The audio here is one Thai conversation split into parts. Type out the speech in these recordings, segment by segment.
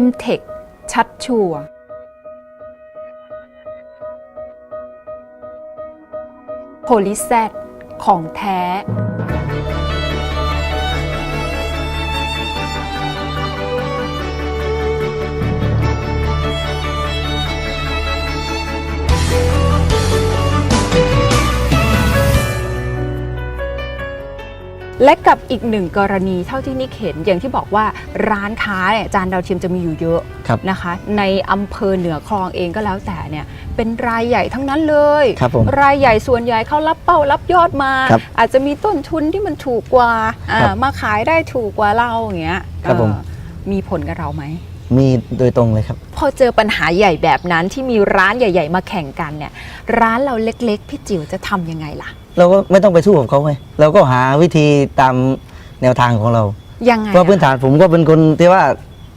m t e c h ชัดชัวร์โพลิแซดของแท้ และกับอีกหนึ่งกรณีเท่าที่นิกเห็นอย่างที่บอกว่าร้านค้าเนี่ยจานดาวเทียมจะมีอยู่เยอะครับนะคะ ในอำเภอเหนือคลองเองก็แล้วแต่เนี่ยเป็นรายใหญ่ทั้งนั้นเลยครับผมรายใหญ่ส่วนใหญ่เขารับเป้ารับยอดมาครับอาจจะมีต้นทุนที่มันถูกกว่าอ่าครับมาขายได้ถูกกว่าเราอย่างเงี้ยครับผมเออมีผลกับเราไหมมีโดยตรงเลยครับ พอเจอปัญหาใหญ่แบบนั้นที่มีร้านใหญ่ ๆ มาแข่งกันเนี่ย ร้านเราเล็ก ๆ พี่จิ๋วจะทำยังไงล่ะ เราก็ไม่ต้องไปสู้กับเขาไงเราก็หาวิธีตามแนวทางของเรา ยังไงเพราะพื้นอะฐานผมก็เป็นคนที่ว่า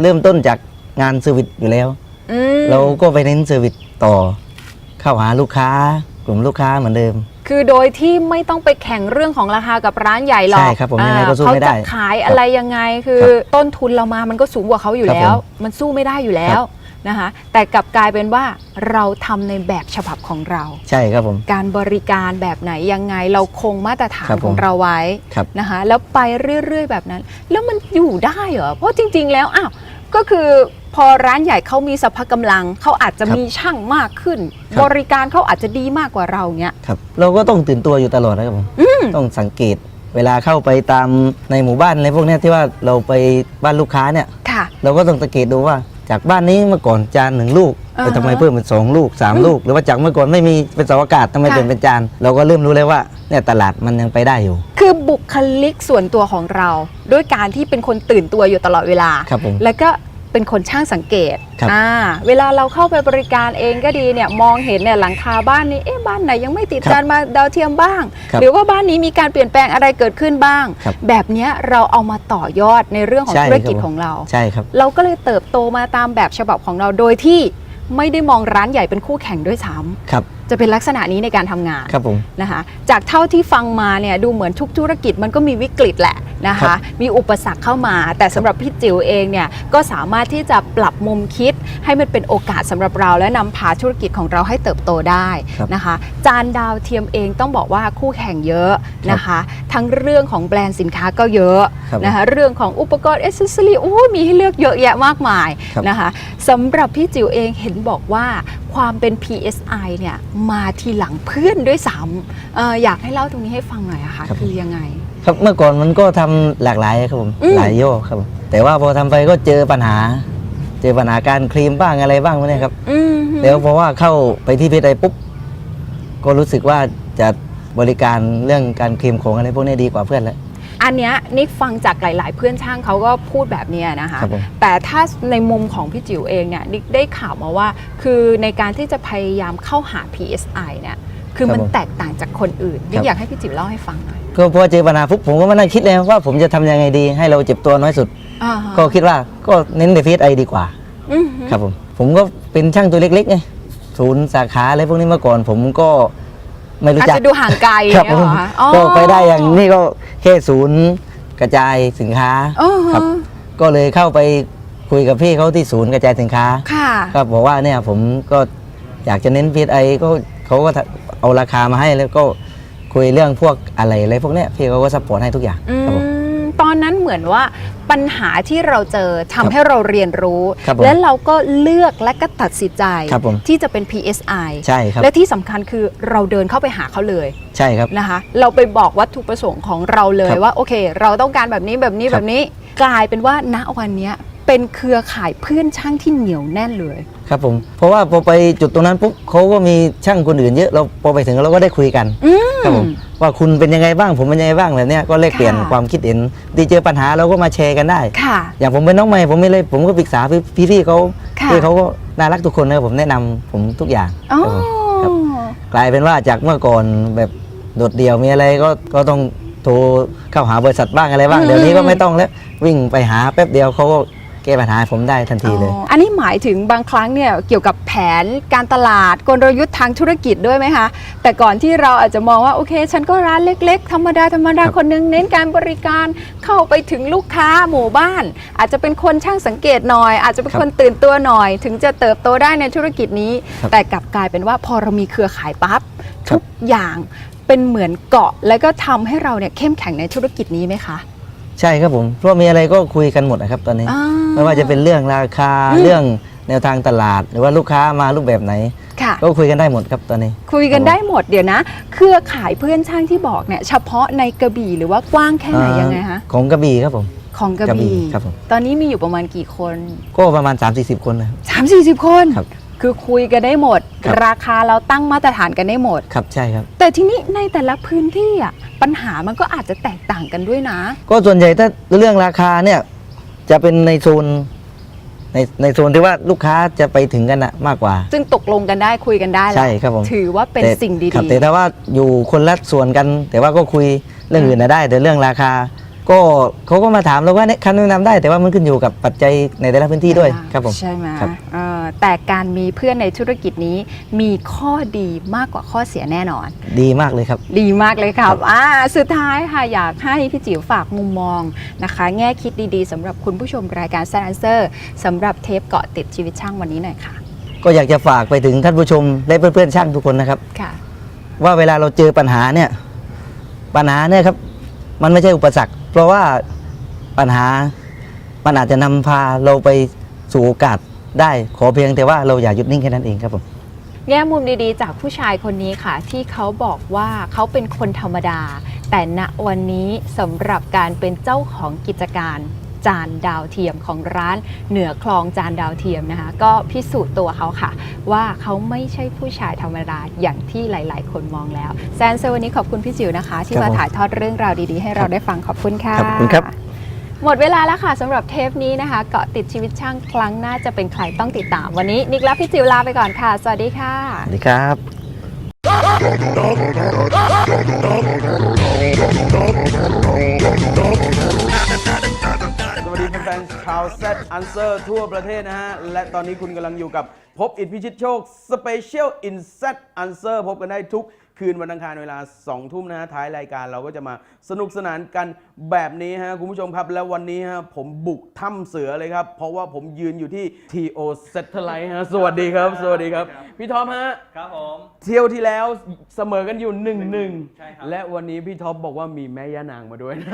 เริ่มต้นจากงานเซอร์วิสอยู่แล้ว อืมเราก็ไปเน้นเซอร์วิสต่อ เข้าหาลูกค้ากลุ่มลูกค้าเหมือนเดิม คือโดยที่ไม่ต้องไปแข่งเรื่องของราคากับร้านใหญ่หรอกใช่ครับผมยังไงก็สู้ไม่ได้เขาจะขายอะไรยังไงคือครับต้นทุนเรามามันก็สูงกว่าเขาอยู่ครับแล้ว ผม มันสู้ไม่ได้อยู่แล้ควรับ นะคะแต่กลับกลายเป็นว่าเราทำในแบบฉบับของเรา ใช่ครับผม การบริการแบบไหนยังไงเราคงมาตรฐานครับผมของเราไว้ครับนะคะแล้วไปเรื่อยๆแบบนั้น แล้วมันอยู่ได้เหรอเพราะจริง ๆ แล้วอ้าวก็คือพอร้านใหญ่เขามีสภากำลังเขาอาจจะครับมีช่างมากขึ้นครับบริการเขาอาจจะดีมากกว่าเราเนี้ยครับเราก็ต้องตื่นตัวอยู่ตลอดนะครับผมต้องสังเกตเวลาเข้าไปตามในหมู่บ้านอะไรพวกเนี้ยที่ว่าเราไปบ้านลูกค้าเนี่ยค่ะเราก็ต้องสังเกตดูว่า จากบ้านนี้เมื่อก่อนจานหนึ่งลูกอ่าฮะแต่ทำไมเพิ่มเป็นสองลูกสามอืมลูก หรือว่าจากเมื่อก่อนไม่มีเป็นเสาอากาศทำไมค่ะ เปลี่ยนเป็นจาน เราก็เริ่มรู้เลยว่าเนี่ยตลาดมันยังไปได้อยู่ คือบุคลิกส่วนตัวของเรา ด้วยการที่เป็นคนตื่นตัวอยู่ตลอดเวลา ครับผม แล้วก็ เป็นคนช่างสังเกตครับ อ่าเวลาเราเข้าไปบริการเองก็ดีเนี่ยมองเห็นเนี่ยหลังคาบ้านนี้เอ๊ะบ้านไหนยังไม่ติดครับจานมาดาวเทียมบ้าง ครับหรือว่าบ้านนี้มีการเปลี่ยนแปลงอะไรเกิดขึ้นบ้าง ครับแบบเนี้ยเราเอามาต่อยอดในเรื่องของใช่ธุรกิจครับผมของเรา ใช่ครับ เราก็เลยเติบโตมาตามแบบฉบับของเราโดยที่ไม่ได้มองร้านใหญ่เป็นคู่แข่งด้วยซ้ครับำ จะเป็นลักษณะนี้ในการทำงานครับผมนะคะจากเท่าที่ฟังมาเนี่ยดูเหมือนทุกธุรกิจมันก็มีวิกฤตแหละนะครัคะบมีอุปสรรคเข้ามา แต่สำหรับพี่จิ๋วเองเนี่ยก็สามารถที่จะปรับมุมคิด ให้มันเป็นโอกาสสำหรับเรา และนำพาธุรกิจของเราให้เติบโตได้ครับนะคะจานดาวเทียมเองต้องบอกว่าคู่แข่งเยอะนะคะ ทั้งเรื่องของแบรนด์สินค้าก็เยอะครับนะคะเรื่องของอุปกรณ์เอเซอรี่โอ้ยมีให้เลือกเยอะแยะมากมายครับนะคะสำหรับพี่จิ๋วเองเห็นบอกว่าความเป็น PSI เนี่ยมาทีหลังเพื่อนด้วยซ้ำเอ่ออยากให้เล่าตรงนี้ให้ฟังหน่อยอะค่ะ ครับ คือยังไง ครับเมื่อก่อนมันก็ทำหลากหลายครับผมอืม หลายโยกครับผมแต่ว่าพอทำไปก็เจอปัญหา เจอปัญหาการครีมบ้างอะไรบ้างพวกเนี้ยครับอืมแล้วเพราะว่าเข้าไปที่เพชรไอปุ๊บก็รู้สึกว่าจะบริการเรื่องการครีมของอะไรพวกนี้ดีกว่าเพื่อนแล้ว อันเนี้ยนิกฟังจากหลาย ๆ เพื่อนช่างเขาก็พูดแบบเนี้ยนะคะ ครับผมแต่ถ้าในมุมของพี่จิ๋วเองเนี่ยนิกได้ข่าวมาว่า คือในการที่จะพยายามเข้าหา PSI เนี่ยคือมันครับผมแตกต่างจากคนอื่นนิครักบ อยากให้พี่จิ๋วเล่าให้ฟังหน่อยก็พอเจอปัญหาปุ๊บผมก็มานั่งคิดเลยว่าผมจะทำยังไงดี ให้เราเจ็บตัวน้อยสุด อ่าฮะก็คิดว่าก็เน้นในเพชรไอดีกว่า อืมฮึ ครับผมผมก็เป็นช่างตัวเล็กๆไงศูนย์สาขาอะไรพวกนี้เมื่อก่อน ผมก็ ไม่รู้อาจจักจะดูห่างไกลครับเนี่ยผเหรมอคะอ๋อ ก็ไปได้อย่างนี้ก็แค่ศูนย์กระจายสินค้าอ๋อฮะ ครับ ก็เลยเข้าไปคุยกับพี่เขาที่ศูนย์กระจายสินค้า ค่ะ ก็บอกว่าเนี่ยผมก็อยากจะเน้นพีไอก็เขาก็เอาราคามาให้แล้วก็คุยเรื่องพวกอะไรอะไรพวกเนี้ยพี่เขาก็สปอร์ตให้ทุกอย่างอืครับผมมตอนนั้นเห มือนว่าปัญหาที่เราเจอทำให้เราเรียนรู้ ครับผมและเราก็เลือกและก็ตัดสินใจครับผม ที่จะเป็น PSI ใช่ครับ และที่สำคัญคือเราเดินเข้าไปหาเขาเลยใช่ครับ นะคะ เราไปบอกวัตถุประสงค์ของเราเลยครับว่าโอเค เราต้องการแบบนี้แบบนี้ครับ แบบนี้ กลายเป็นว่าณวันเนี้ยเป็นเครือข่ายเพื่อนช่างที่เหนียวแน่นเลย ครับผม เพราะว่าพอไปจุดตรงนั้นปุ๊บเขาก็มีช่างคนอื่นเยอะเราพอไปถึงเราก็ได้คุยกันอืมครับผมว่าคุณเป็นยังไงบ้างผมเป็นยังไงบ้างแบบเนี้ยก็แลกเปลี่ยนค่ะความคิดเห็นดีเจอปัญหาเราก็มาแชร์กันได้ค่ะอย่างผมเป็นน้องใหม่ผมไม่เลยผมก็ปรึกษาพี่พี่ๆเขาค่ะพี่เขาก็น่ารักทุกคนนะครับผมแนะนำผมทุกอย่างอ๋อครับผมครับกลายเป็นว่าจากเมื่อก่อนแบบโดดเดี่ยวมีอะไรก็ก็ต้องโทรเข้าหาบริษัทบ้างอะไรบ้างอืมเดี๋ยวนี้ก็ไม่ต้องแล้ววิ่งไปหาแป๊บเดียวเขาก็ แก้ปัญหาให้ผมได้ทันทีเลย อ๋ออันนี้หมายถึงบางครั้งเนี่ยเกี่ยวกับแผนการตลาดกลยุทธ์ทางธุรกิจด้วยไหมคะ แต่ก่อนที่เราอาจจะมองว่าโอเค ฉันก็ร้านเล็ก ๆ ธรรมดาธรรมดาครับคนนึงเน้นการบริการเข้าไปถึงลูกค้าหมู่บ้าน อาจจะเป็นคนช่างสังเกตหน่อย อาจจะเป็นคนตื่นตัวหน่อย ถึงจะเติบโตได้ในธุรกิจนี้แต่กลับกลายเป็นว่าพอเรามีเครือข่ายปั๊บทุกอย่างเป็นเหมือนเกาะ แล้วก็ทำให้เราเนี่ยเข้มแข็งในธุรกิจนี้ไหมคะ ใช่ครับผม เพราะมีอะไรก็คุยกันหมดนะครับตอนนี้ อ่ไม่ว่าจะเป็นเรื่องราคาอืมเรื่องแนวทางตลาด หรือว่าลูกค้ามารูปแบบไหน ค่ะ ก็คุยกันได้หมดครับตอนนี้ คุยกันได้หมดเดี๋ยวนะ เครือข่ายเพื่อนช่างที่บอกเนี่ยเฉพาะในกระบี่หรือว่ากว้างแค่ไหนยังไงคะของกระบี่ครับผม ของกระกระบี่บี่ครับผม ตอนนี้มีอยู่ประมาณกี่คน ก็ประมาณ 3-40 คนนะครับ 3 4 0 คน ครับ คือคุยกันได้หมด ครับ ราคาเราตั้งมาตรฐานกันได้หมด ครับใช่ครับ แต่ทีนี้ในแต่ละพื้นที่อะปัญหามันก็อาจจะแตกต่างกันด้วยนะ ก็ส่วนใหญ่ถ้าเรื่องราคาเนี่ยจะเป็นในโซนในในโซนที่ว่าลูกค้าจะไปถึงกันนะมากกว่า ซึ่งตกลงกันได้คุยกันได้แหละใช่ครับผมถือว่าเป็นแต่สิ่งดีครับแต่ถ้าว่าอยู่คนละส่วนกัน แต่ว่าก็คุยเรื่องอื่นนะได้ แต่เรื่องราคา ก็เขาก็มาถามเราว่าเนี่ยคำแนะนำได้ แต่ว่ามันขึ้นอยู่กับปัจจัยในแต่ละพื้นที่ด้วยครับผม ใช่ไหมครับเออ แต่การมีเพื่อนในธุรกิจนี้มีข้อดีมากกว่าข้อเสียแน่นอน ดีมากเลยครับ ดีมากเลยครับอ่าสุดท้ายค่ะอยากให้พี่จิ๋วฝากมุมมองนะคะ แง่คิดดีๆสำหรับคุณผู้ชมรายการแซนเซอร์สำหรับเทปเกาะติดชีวิตช่างวันนี้หน่อยค่ะ ก็อยากจะฝากไปถึงท่านผู้ชมและเพื่อนๆช่างทุกคนนะครับค่ะว่าเวลาเราเจอปัญหาเนี่ยปัญหาเนี่ยครับมันไม่ใช่อุปสรรค เพราะว่าปัญหามันอาจจะนำพาเราไปสู่โอกาส ได้ขอเพียงแต่ว่าเราอย่าหยุดนิ่งแค่นั้นเองครับผม แง่มุมดีๆ จากผู้ชายคนนี้ค่ะ ที่เขาบอกว่าเขาเป็นคนธรรมดา แต่ณวันนี้สำหรับการเป็นเจ้าของกิจการจานดาวเทียมของร้านเหนือคลองจานดาวเทียมนะคะ ก็พิสูจน์ตัวเขาค่ะ ว่าเขาไม่ใช่ผู้ชายธรรมดาอย่างที่หลาย ๆ คนมองแล้วแซนเซอร์วันนี้ขอบคุณพี่จิ๋วนะคะ ที่ครับมาผมถ่ายทอดเรื่องราวดีๆ ให้เราได้ฟังขอบคุณค่ะ ขอบคุณครับ หมดเวลาแล้วค่ะสำหรับเทปนี้นะคะ เกาะติดชีวิตช่างครั้งหน้าจะเป็นใครต้องติดตาม วันนี้นิกและพี่จิ๋วลาไปก่อนค่ะ สวัสดีค่ะ สวัสดีครับ สวัสดีแฟนๆชาว Z Answer ทั่วประเทศนะฮะ และตอนนี้คุณกำลังอยู่กับพบอิทพิชิตโชค Special in Z Answer พบกันได้ทุกคืนวันอังคารเวลา 2 ทุ่มนะฮะ ท้ายรายการเราก็จะมาสนุกสนานกัน แบบนี้ฮะคุณผู้ชมครับ แล้ววันนี้ฮะผมบุกถ้ำเสือเลยครับ เพราะว่าผมยืนอยู่ที่ TO Satellite ฮะสวัสดีครับ สวัสดีครับ พี่ทอมฮะครับผม เที่ยวที่แล้วเสมอกันอยู่หนึ่งหนึ่งใช่ครับ และวันนี้พี่ท็อปบอกว่ามีแม่ย่านางมาด้วยนะ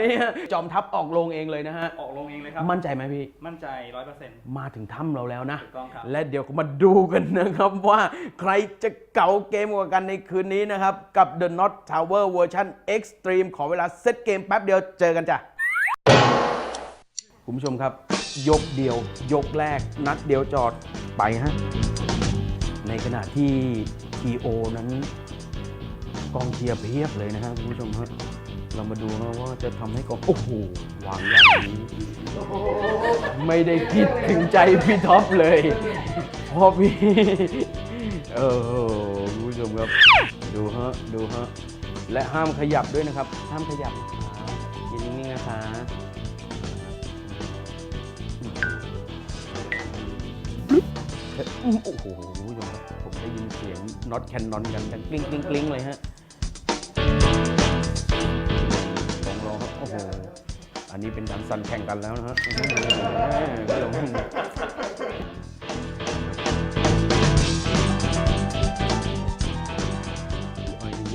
นี่ฮะจอมทัพออกลงเองเลยนะฮะออกลงเองเลยครับ มั่นใจไหมพี่ มั่นใจร้อยเปอร์เซ็นต์ มาถึงถ้ำเราแล้วนะ ถูกต้องครับ และเดี๋ยวมาดูกันนะครับว่าใครจะเก่าเกมกว่ากันในคืนนี้นะครับ กับ The Not Tower Version Extreme ขอเวลาเซตเกมแป๊บเดียวเจอกันจ้ะคุณผู้ชมครับ ยกเดียว ยกแรก นัดเดียวจอดไปฮะ ในขณะที่ TO นั้น กองเชียร์เพียบเลยนะฮะคุณผู้ชมฮะเรามาดูนะว่าจะทำให้กองโอ้โหวางอย่างนี้ ไม่ได้คิดถึงใจพี่ท็อปเลยพราะพี่ เออคุณผู้ชมครับ ดูฮะ ดูฮะ และห้ามขยับด้วยนะครับ ห้ามขยับนะคะยืนนิ่งๆนะคะโอ้โหคุณผู้ชมครับผมได้ยินเสียงน็อตแคนนอนกันดังกลิ้งกลิ้งกลิ้งเลยฮะลองรอครับโอ้โหอันนี้เป็นการสั่นแข่งกันแล้วนะฮะ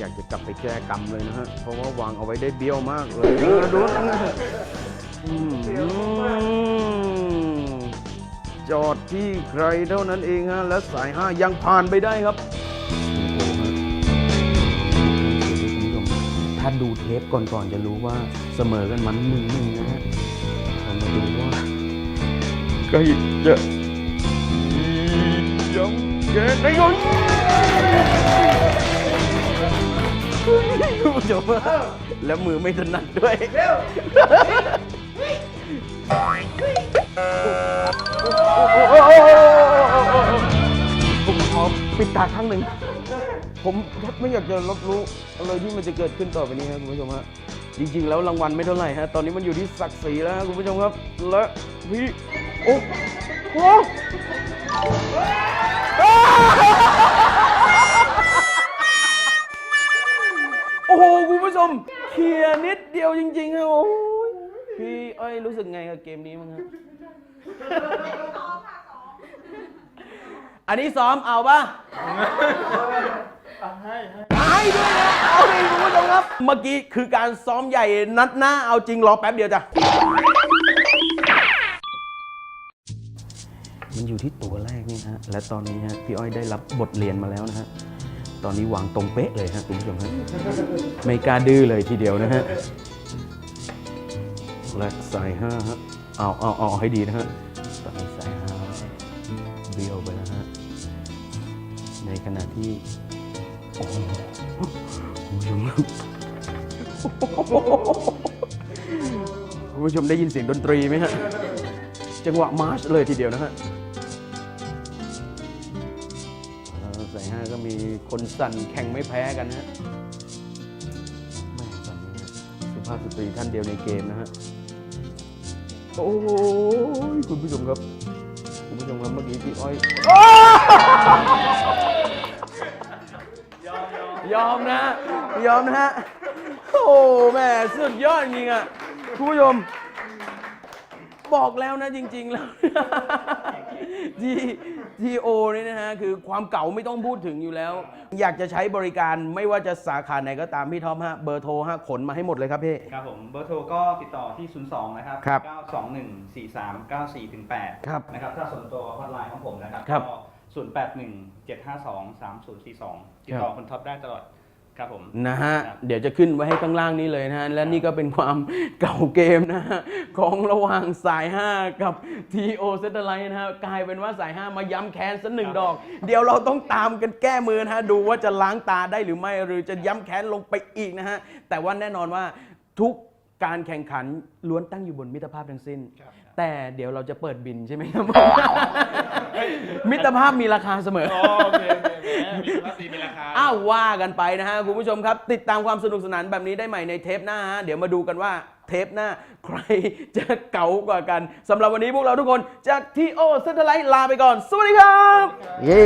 อื้อหือก็ลงไอ้อยากจะกลับไปแก้กรรมเลยนะฮะ เพราะว่าวางเอาไว้ได้เบี้ยวมากเลยเออดูนะอืมจอดที่ใครเท่านั้นเองฮะ และสายห้ายังผ่านไปได้ครับ ถ้าดูเทปก่อนๆจะรู้ว่าเสมอกันมันหนึ่งหนึ่งนะฮะเรามาดูว่าใกล้จะยังแกในยน คุณผู้ชมแล้วมือไม่ถนัดด้วยผมขอปิดตาข้างหนึ่ง ผมแทบไม่อยากจะรับรู้อะไรที่มันจะเกิดขึ้นต่อไปนี้ครับคุณผู้ชมฮะ จริง ๆ แล้วรางวัลไม่เท่าไหร่ฮะ ตอนนี้มันอยู่ที่ศักดิ์ศรีแล้วฮะคุณผู้ชมครับ และพี่ โอ้โห ผู้ชมเคลียร์นิดเดียวจริงๆฮะโอ้ยพี่อ้อยรู้สึกไงกับเกมนี้มั้างฮะอันนี้ซ้อมเอาป่ะให้ด้วยนะเอาดิคุณผู้ชมครับ เมื่อกี้คือการซ้อมใหญ่นัดหน้าเอาจริงรอแป๊บเดียวจ้ะมันอยู่ที่ตัวแรกนี่ฮะและตอนนี้ฮะพี่อ้อยได้รับบทเรียนมาแล้วนะฮะ ตอนนี้วางตรงเป๊ะเลยฮะคุณผู้ชมฮะไม่กล้าดื้อเลยทีเดียวนะฮะและใส่ห้าฮะเอาเอาเอาให้ดีนะฮะตอนนี้ใส่ห้าเบี้ยวไปแล้วฮะในขณะที่โอ้โหคุณผู้ชมคุณผู้ชมได้ยินเสียงดนตรีไหมฮะจังหวะมาร์ชเลยทีเดียวนะฮะ แล้วใส่ห้าก็มีคนสั่นแข่งไม่แพ้กันนะฮะแม่ตอนนี้ฮะสุภาพสตรีท่านเดียวในเกมนะฮะโอ้ยคุณผู้ชมครับ คุณผู้ชมครับเมื่อกี้พี่อ้อยยอมนะ ยอมนะฮะโอ้แม่สุดยอดจริงๆอะคุณผู้ชม บอกแล้วนะจริง ๆ แล้ว ทีทีโอนี่นะฮะคือความเก่าไม่ต้องพูดถึงอยู่แล้ว อยากจะใช้บริการไม่ว่าจะสาขาไหนก็ตามพี่ท็อปฮะเบอร์โทรฮะขนมาให้หมดเลยครับพี่ ครับผมเบอร์โทรก็ติดต่อที่ 02 นะครับ ครับ 921 43 94ถึง8ครับ นะครับถ้าส่วนตัวฮอตไลน์ของผมนะครับครับก็081 752 3042 ติดต่อคุณท็อปได้ตลอด ครับผม นะฮะครับเดี๋ยวจะขึ้นไว้ให้ข้างล่างนี้เลยนะฮะและนี่ก็เป็นความเก่าเกมนะฮะของระหว่างสาย 5 กับ TO s a t e l l i t e นะฮะกลายเป็นว่าสาย 5 มาย้ำแค้นสักหนึ่งดอก เดี๋ยวเราต้องตามกันแก้มือนะฮะดูว่าจะล้างตาได้หรือไม่หรือจะย้ำแค้นลงไปอีกนะฮะแต่ว่าแน่นอนว่าทุกการแข่งขันล้วนตั้งอยู่บนมิตรภาพทั้งสิ้น แต่เดี๋ยวเราจะเปิดบินใช่ไหมครับมิตรภาพมีราคาเสมอโอเคโอเคว่าสีมีราคา อ้าวว่ากันไปนะฮะคุณผู้ชมครับ ติดตามความสนุกสนานแบบนี้ได้ใหม่ในเทปหน้าฮะเดี๋ยวมาดูกันว่าเทปหน้า ใครจะเก๋ากว่ากันสำหรับวันนี้พวกเราทุกคนจากทีโอเซนทไลท์ลาไปก่อน สวัสดีครับ เย้